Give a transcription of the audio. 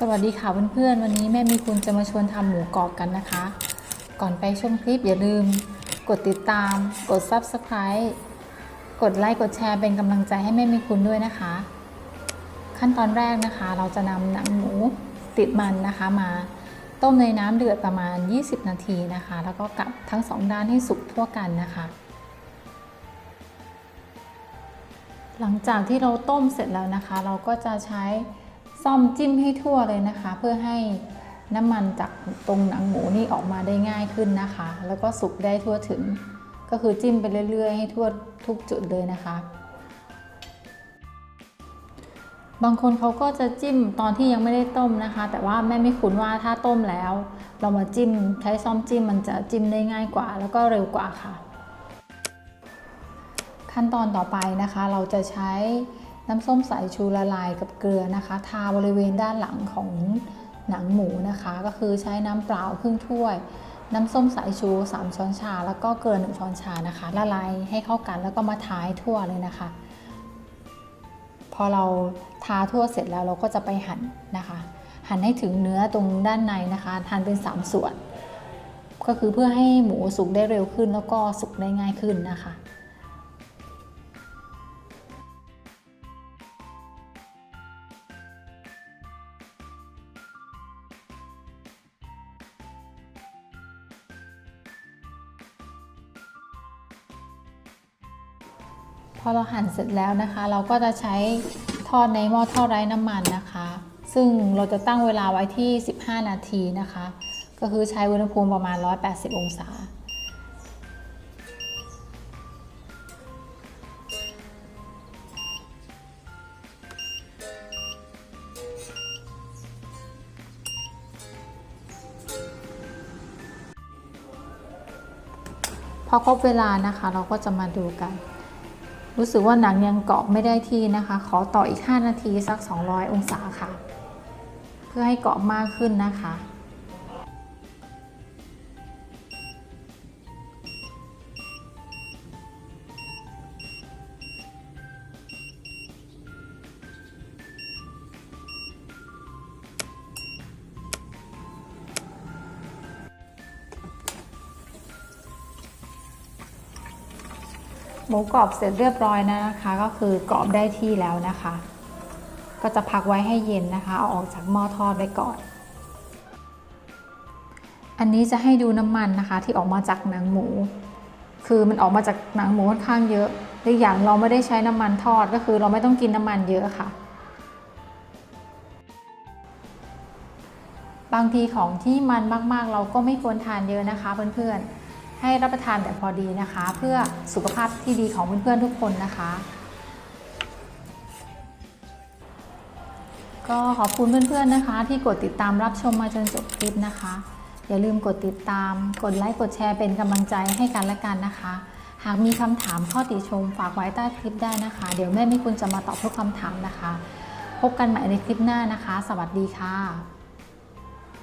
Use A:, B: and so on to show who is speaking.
A: สวัสดีค่ะเพื่อนๆ วันนี้แม่มีคุณจะมาชวนทำหมูกรอบกันนะคะ ก่อนไปชมคลิปอย่าลืม กดติดตาม กด Subscribe กดไลค์กดแชร์เป็นกำลังใจให้แม่มีคุณด้วยนะคะ ขั้นตอนแรกนะคะ เราจะนำหนังหมูติดมันนะคะมาต้มในน้ำเดือดประมาณ 20 นาทีนะคะ แล้วก็กลับทั้งสองด้านให้สุกทั่วกันนะคะ หลังจากที่เราต้มเสร็จแล้วนะคะ เราก็จะใช้ ซ่อมจิ้มให้ทั่วเลยนะคะ เพื่อให้น้ำมันจากตรงหนังหมูนี่ออกมาได้ง่ายขึ้นนะคะ แล้วก็สุกได้ทั่วถึง ก็คือจิ้มไปเรื่อยๆ ให้ทั่วทุกจุดเลยนะคะ บางคนเขาก็จะจิ้มตอนที่ยังไม่ได้ต้มนะคะ แต่ว่าแม่ไม่คุ้นว่าถ้าต้มแล้ว เรามาจิ้มใช้ซ่อมจิ้มมันจะจิ้มได้ง่ายกว่า แล้วก็เร็วกว่าค่ะ ขั้นตอนต่อไปนะคะ เราจะใช้ น้ำส้มสายชูละลายกับเกลือนะคะ ทาบริเวณด้านหลังของหนังหมูนะคะ ก็คือใช้น้ำเปล่าครึ่งถ้วย น้ำส้มสายชู 3 ช้อนชา แล้วก็เกลือ 1 ช้อนชานะคะ ละลายให้เข้ากันแล้วก็มาทาให้ทั่วเลยนะคะ พอเราทาทั่วเสร็จแล้วเราก็จะไปหั่นนะคะ หั่นให้ถึงเนื้อตรงด้านในนะคะหั่นเป็น 3 ส่วน ก็คือเพื่อให้หมูสุกได้เร็วขึ้นแล้วก็สุกได้ง่ายขึ้นนะคะ อเราหั่นเสร็จแล้วนะคะ เราก็จะใช้ทอดในหม้อทอดไร้น้ำมันนะคะ ซึ่งเราจะตั้งเวลาไว้ที่ 15 นาทีนะคะ ก็คือใช้อุณหภูมิประมาณ 180 องศาพอครบเวลานะคะ เราก็จะมาดูกัน รู้สึกว่าหนังยังเกาะไม่ได้ที่นะคะ ขอต่ออีก 5 นาทีสัก 200 องศาค่ะ เพื่อให้เกาะมากขึ้นนะคะ หมูกรอบเสร็จเรียบร้อยแล้วนะคะ ก็คือกรอบได้ที่แล้วนะคะ ก็จะพักไว้ให้เย็นนะคะ เอาออกจากหม้อทอดไว้ก่อน อันนี้จะให้ดูน้ำมันนะคะ ที่ออกมาจากหนังหมู คือมันออกมาจากหนังหมูค่อนข้างเยอะอีกอย่างเราไม่ได้ใช้น้ำมันทอดก็คือเราไม่ต้องกินน้ำมันเยอะค่ะ บางทีของที่มันมากๆ เราก็ไม่ควรทานเยอะนะคะเพื่อนๆ ให้รับประทานแต่พอดีนะคะ เพื่อสุขภาพที่ดีของเพื่อนๆทุกคนนะคะ ก็ขอบคุณเพื่อนๆนะคะ ที่กดติดตามรับชมมาจนจบคลิปนะคะ อย่าลืมกดติดตาม กดไลค์กดแชร์เป็นกำลังใจให้กันและกันนะคะ หากมีคำถามข้อติชมฝากไว้ใต้คลิปได้นะคะ เดี๋ยวแม่ไม่คุณจะมาตอบทุกคำถามนะคะ พบกันใหม่ในคลิปหน้านะคะ สวัสดีค่ะ